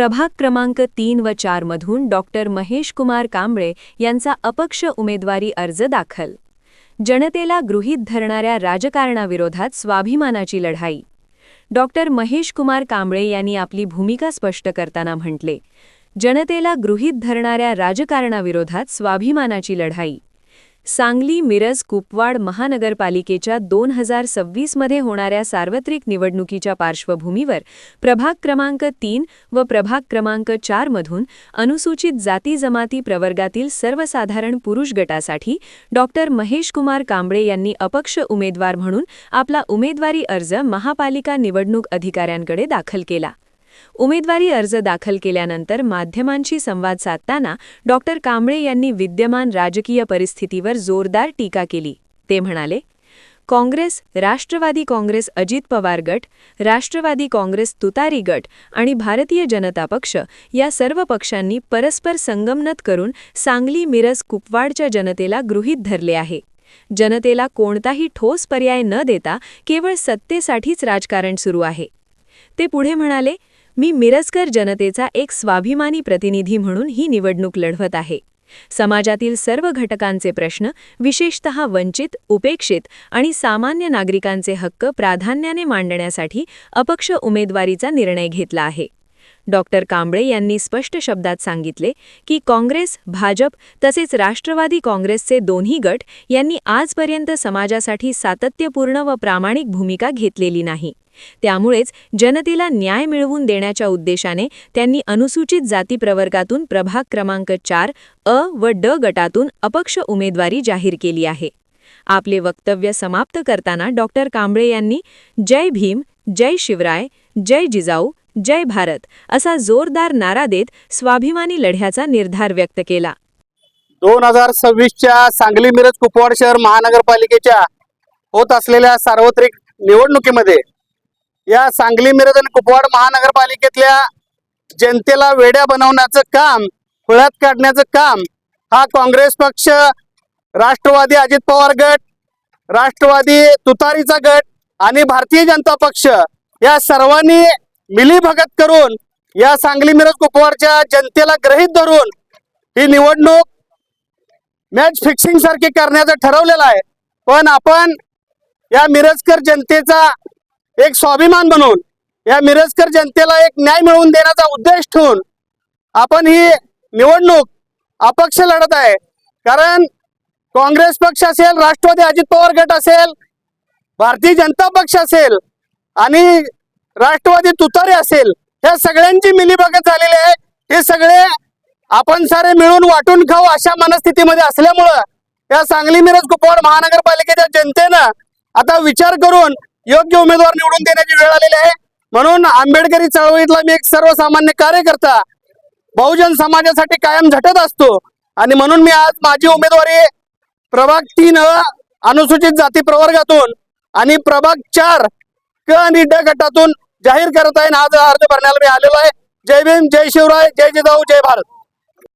प्रभाग क्रमांक तीन व चार मधून डॉक्टर महेश कुमार कांबळे यांचा अपक्ष उमेदवारी अर्ज दाखल. जनतेला गृहीत धरणाऱ्या राजकारणाविरोधात स्वाभिमानाची लढाई. डॉक्टर महेश कुमार कांबळे यांनी आपली भूमिका स्पष्ट करताना म्हटले जनतेला गृहीत धरणाऱ्या राजकारणाविरोधात स्वाभिमानाची लढाई. सांगली मिरज कुपवाड महानगरपालिकेच्या दोन हजार सव्वीसमध्ये होणाऱ्या सार्वत्रिक निवडणुकीच्या पार्श्वभूमीवर प्रभाग क्रमांक तीन व प्रभाग क्रमांक चारमधून अनुसूचित जाती जमाती प्रवर्गातील सर्वसाधारण पुरुष गटासाठी डॉक्टर महेश कुमार कांबळे यांनी अपक्ष उमेदवार म्हणून आपला उमेदवारी अर्ज महापालिका निवडणूक अधिकाऱ्यांकडे दाखल केला. उमेदवारी अर्ज दाखल केल्यानंतर माध्यमांशी संवाद साधताना डॉक्टर कांबळे यांनी विद्यमान राजकीय परिस्थितीवर जोरदार टीका केली. ते म्हणाले काँग्रेस राष्ट्रवादी काँग्रेस अजित पवार गट राष्ट्रवादी काँग्रेस तुतारी गट आणि भारतीय जनता पक्ष या सर्व पक्षांनी परस्पर संगमनत करून सांगली मिरज कुपवाडच्या जनतेला गृहीत धरले आहे. जनतेला कोणताही ठोस पर्याय न देता केवळ सत्तेसाठीच राजकारण सुरू आहे. ते पुढे म्हणाले मी मिरजकर जनतेचा एक स्वाभिमानी प्रतिनिधी म्हणून ही निवडणूक लढवत आहे. समाजातील सर्व घटकांचे प्रश्न विशेषतः वंचित उपेक्षित आणि सामान्य नागरिकांचे हक्क प्राधान्याने मांडण्यासाठी अपक्ष उमेदवारीचा निर्णय घेतला आहे. डॉक्टर कांबळे यांनी स्पष्ट शब्दात सांगितले की काँग्रेस भाजप तसेच राष्ट्रवादी काँग्रेसचे दोन्ही गट यांनी आजपर्यंत समाजासाठी सातत्यपूर्ण व प्रामाणिक भूमिका घेतलेली नाही. त्यामुळेच जनतेला न्याय मिळवून देण्याच्या उद्देशाने त्यांनी अनुसूचित जाती प्रवर्गातून प्रभाग क्रमांक चार अ व ड गटातून अपक्ष उमेदवारी जाहीर केली आहे. आपले वक्तव्य समाप्त करताना डॉक्टर कांबळे यांनी जय भीम जय शिवराय जय जिजाऊ जय भारत असा जोरदार नारा देत स्वाभिमानी लढ्याचा निर्धार व्यक्त केला. दोन हजार सव्वीसच्या सांगली मिरज कुपवाड शहर महानगरपालिकेच्या होत असलेल्या सार्वत्रिक निवडणुकीमध्ये या सांगली मिरज आणि कुपवाड महानगरपालिकेतल्या जनतेला वेड्या बनवण्याचं काम खुळ्यात काढण्याचं काम हा काँग्रेस पक्ष राष्ट्रवादी अजित पवार गट राष्ट्रवादी तुतारीचा गट आणि भारतीय जनता पक्ष या सर्वांनी मिलीभगत करून या सांगली मिरज कुपवाडच्या जनतेला ग्रहित धरून ही निवडणूक मॅच फिक्सिंग सारखी करण्याचं ठरवलेलं आहे. पण आपण या मिरजकर जनतेचा एक स्वाभिमान बनवून या मिरजकर जनतेला एक न्याय मिळवून देण्याचा उद्देश ठेवून आपण ही निवडणूक अपक्ष लढत आहे. कारण काँग्रेस पक्ष असेल राष्ट्रवादी अजित पवार गट असेल भारतीय जनता पक्ष असेल आणि राष्ट्रवादी तुतारी असेल ह्या सगळ्यांची मिलीभगत झालेली आहे. हे सगळे आपण सारे मिळून वाटून खाऊ अशा मनस्थितीमध्ये असल्यामुळं या सांगली मिरज कुपवाड महानगरपालिकेच्या जनतेनं आता विचार करून योग्य उमेदवार निवडून देण्याची वेळ आलेली आहे. म्हणून आंबेडकरी चळवळीतला मी एक सर्वसामान्य कार्यकर्ता बहुजन समाजासाठी कायम झटत असतो. आणि म्हणून मी आज माझी उमेदवारी प्रभाग तीन अनुसूचित जाती प्रवर्गातून आणि प्रभाग चार क आणि ड गटातून जाहीर करत आहे आज अर्ज भरण्याला मी आलेलो आहे. जय भीम जय शिवराय जय जिजाऊ जय भारत.